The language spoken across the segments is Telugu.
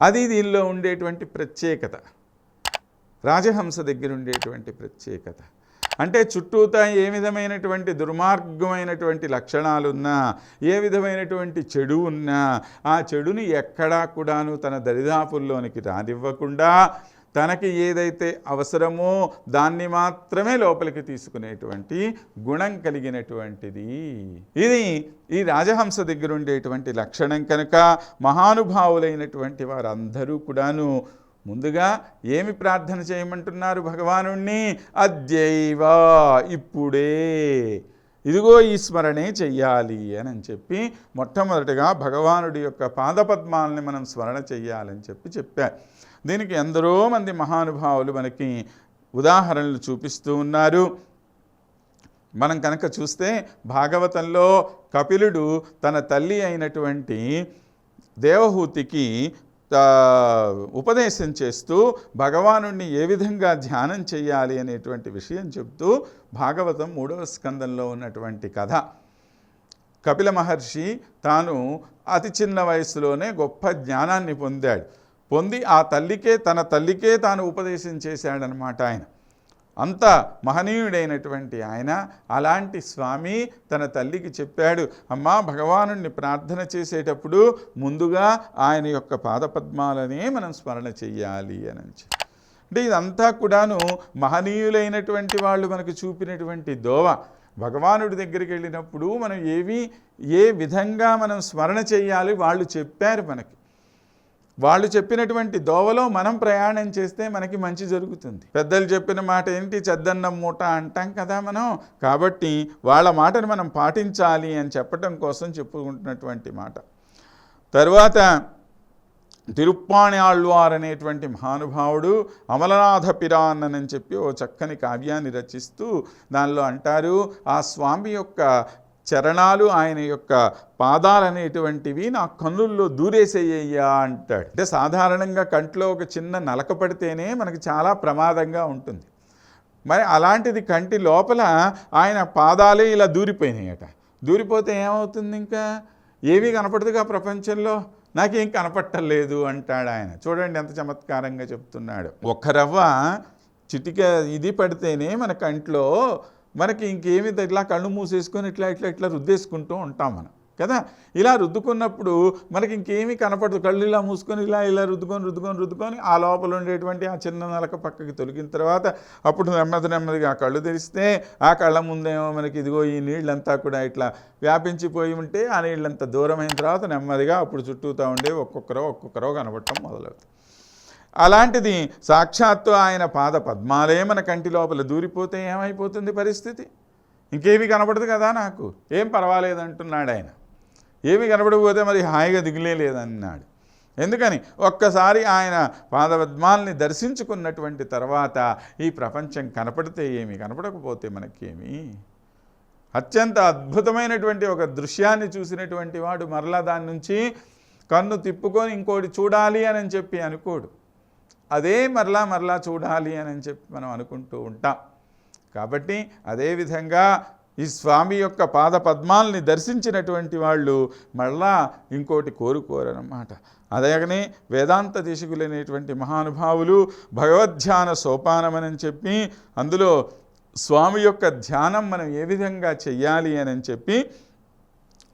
అది దీనిలో ఉండేటువంటి ప్రత్యేకత. రాజహంస దగ్గర ఉండేటువంటి ప్రత్యేకత. అంటే చుట్టూతా ఏ విధమైనటువంటి దుర్మార్గమైనటువంటి లక్షణాలున్నా ఏ విధమైనటువంటి చెడు ఉన్నా ఆ చెడుని ఎక్కడా కూడాను తన దరిదాపుల్లోనికి రానివ్వకుండా తనకి ఏదైతే అవసరమో దాన్ని మాత్రమే లోపలికి తీసుకునేటువంటి గుణం కలిగినటువంటిది. ఇది ఈ రాజహంస దగ్గర ఉండేటువంటి లక్షణం కనుక మహానుభావులైనటువంటి వారందరూ కూడాను ముందుగా ఏమి ప్రార్థన చేయమంటున్నారు భగవాను అద్యైవ ఇప్పుడే. ఇదిగో ఈ స్మరణే చెయ్యాలి అని అని చెప్పి మొట్టమొదటిగా భగవానుడి యొక్క పాదపద్మాలని మనం స్మరణ చెయ్యాలని చెప్పి చెప్పారు దీనికి ఎందరో మంది మహానుభావులు మనకి ఉదాహరణలు చూపిస్తూ ఉన్నారు. మనం కనుక చూస్తే భాగవతంలో కపిలుడు తన తల్లి అయినటువంటి దేవహూతికి ఉపదేశం చేస్తూ భగవాను ఏ విధంగా ధ్యానం చేయాలి అనేటువంటి విషయం చెప్తూ భాగవతం మూడవ స్కందంలో ఉన్నటువంటి కథ. కపిల మహర్షి తాను అతి చిన్న వయసులోనే గొప్ప జ్ఞానాన్ని పొందాడు. పొంది ఆ తల్లికే తన తల్లికే తాను ఉపదేశం చేశాడనమాట ఆయన. అంత మహనీయుడైనటువంటి ఆయన అలాంటి స్వామి తన తల్లికి చెప్పాడు అమ్మా భగవానుణ్ణి ప్రార్థన చేసేటప్పుడు ముందుగా ఆయన యొక్క పాదపద్మాలనే మనం స్మరణ చెయ్యాలి అని అంటే ఇదంతా కూడాను మహనీయులైనటువంటి వాళ్ళు మనకు చూపినటువంటి దోవ. భగవానుడి దగ్గరికి వెళ్ళినప్పుడు మనం ఏవి ఏ విధంగా మనం స్మరణ చేయాలి వాళ్ళు చెప్పారు మనకి. వాళ్ళు చెప్పినటువంటి దోవలో మనం ప్రయాణం చేస్తే మనకి మంచి జరుగుతుంది. పెద్దలు చెప్పిన మాట ఏంటి? చెద్దన్నం మూట అంటాం కదా మనం. కాబట్టి వాళ్ళ మాటను మనం పాటించాలి అని చెప్పటం కోసం చెప్పుకుంటున్నటువంటి మాట. తరువాత తిరుప్పాణి ఆళ్వార్ అనేటువంటి మహానుభావుడు అమలనాథ పిరాన్ననని అని చెప్పి ఓ చక్కని కావ్యాన్ని రచిస్తూ దానిలో అంటారు ఆ స్వామి యొక్క చరణాలు ఆయన యొక్క పాదాలు అనేటువంటివి నా కన్నుల్లో దూరేసేయ్యా అంటాడు. అంటే సాధారణంగా కంట్లో ఒక చిన్న నలక పడితేనే మనకి చాలా ప్రమాదంగా ఉంటుంది. మరి అలాంటిది కంటి లోపల ఆయన పాదాలే ఇలా దూరిపోయినాయట. దూరిపోతే ఏమవుతుంది ఇంకా? ఏమీ కనపడదుగా ప్రపంచంలో? నాకేం కనపట్టలేదు అంటాడు ఆయన. చూడండి ఎంత చమత్కారంగా చెప్తున్నాడు. ఒక్క రవ్వ చిటిక ఇది పడితేనే మన కంట్లో మనకి ఇంకేమి ఇట్లా కళ్ళు మూసేసుకొని ఇట్లా ఇట్లా ఇట్లా రుద్దేసుకుంటూ ఉంటాం మనం కదా? ఇలా రుద్దుకున్నప్పుడు మనకి ఇంకేమీ కనపడదు. కళ్ళు ఇలా మూసుకొని ఇలా ఇలా రుద్దుకొని రుద్దుకొని రుద్దుకొని ఆ లోపల ఉండేటువంటి ఆ చిన్న నలక పక్కకి తొలగిన తర్వాత అప్పుడు నెమ్మది నెమ్మదిగా ఆ కళ్ళు తెరిస్తే ఆ కళ్ళ ముందేమో మనకి ఇదిగో ఈ నీళ్ళంతా కూడా ఇట్లా వ్యాపించిపోయి ఉంటే ఆ నీళ్ళంతా దూరమైన తర్వాత నెమ్మదిగా అప్పుడు చుట్టూతా ఉండే ఒక్కొక్కరో ఒక్కొక్కరో కనబడటం మొదలవుతుంది. అలాంటిది సాక్షాత్తు ఆయన పాద పద్మాలే మన కంటి లోపల దూరిపోతే ఏమైపోతుంది పరిస్థితి? ఇంకేమీ కనపడదు కదా నాకు. ఏం పర్వాలేదు అంటున్నాడు ఆయన. ఏమీ కనపడకపోతే మరి హాయిగా దిగులే లేదన్నాడు. ఎందుకని? ఒక్కసారి ఆయన పాదపద్మాల్ని దర్శించుకున్నటువంటి తర్వాత ఈ ప్రపంచం కనపడితే ఏమి కనపడకపోతే మనకేమి? అత్యంత అద్భుతమైనటువంటి ఒక దృశ్యాన్ని చూసినటువంటి వాడు మరలా దాని నుంచి కన్ను తిప్పుకొని ఇంకోటి చూడాలి అని చెప్పి అనుకోడు. అదే మరలా మరలా చూడాలి అని చెప్పి మనం అనుకుంటూ ఉంటాం. కాబట్టి అదేవిధంగా ఈ స్వామి యొక్క పాద పద్మాల్ని దర్శించినటువంటి వాళ్ళు మళ్ళా ఇంకోటి కోరుకోరనమాట అదేగనే వేదాంత దేశకులైనటువంటి మహానుభావులు భగవద్ధ్యాన సోపానమని చెప్పి అందులో స్వామి యొక్క ధ్యానం మనం ఏ విధంగా చెయ్యాలి అని చెప్పి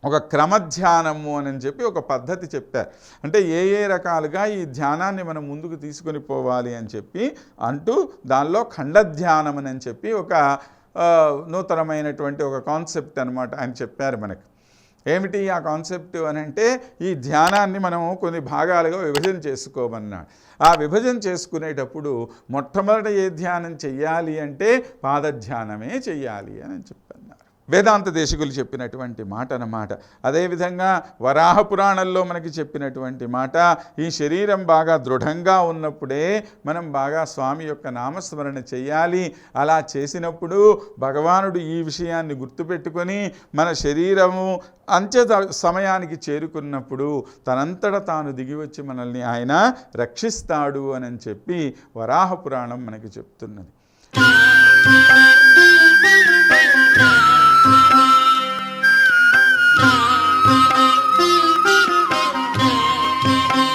ఒక క్రమధ్యానము అని చెప్పి ఒక పద్ధతి చెప్పారు. అంటే ఏ ఏ రకాలుగా ఈ ధ్యానాన్ని మనం ముందుకు తీసుకొని పోవాలి అని చెప్పి అంటూ దానిలో ఖండధ్యానం అని చెప్పి ఒక నూతనమైనటువంటి ఒక కాన్సెప్ట్ అనమాట ఆయన చెప్పారు మనకు. ఏమిటి ఆ కాన్సెప్ట్ అని అంటే ఈ ధ్యానాన్ని మనం కొన్ని భాగాలుగా విభజన చేసుకోమన్నాడు. ఆ విభజన చేసుకునేటప్పుడు మొట్టమొదట ఏ ధ్యానం చెయ్యాలి అంటే పాదధ్యానమే చెయ్యాలి అని చెప్పి. వేదాంత దేశకులు చెప్పినటువంటి మాట అన్నమాట. అదేవిధంగా వరాహ పురాణంలో మనకి చెప్పినటువంటి మాట ఈ శరీరం బాగా దృఢంగా ఉన్నప్పుడే మనం బాగా స్వామి యొక్క నామస్మరణ చేయాలి. అలా చేసినప్పుడు భగవానుడు ఈ విషయాన్ని గుర్తుపెట్టుకొని మన శరీరము అంత్య సమయానికి చేరుకున్నప్పుడు తనంతట తాను దిగి వచ్చి మనల్ని ఆయన రక్షిస్తాడు అని చెప్పి వరాహ పురాణం మనకి చెప్తున్నది.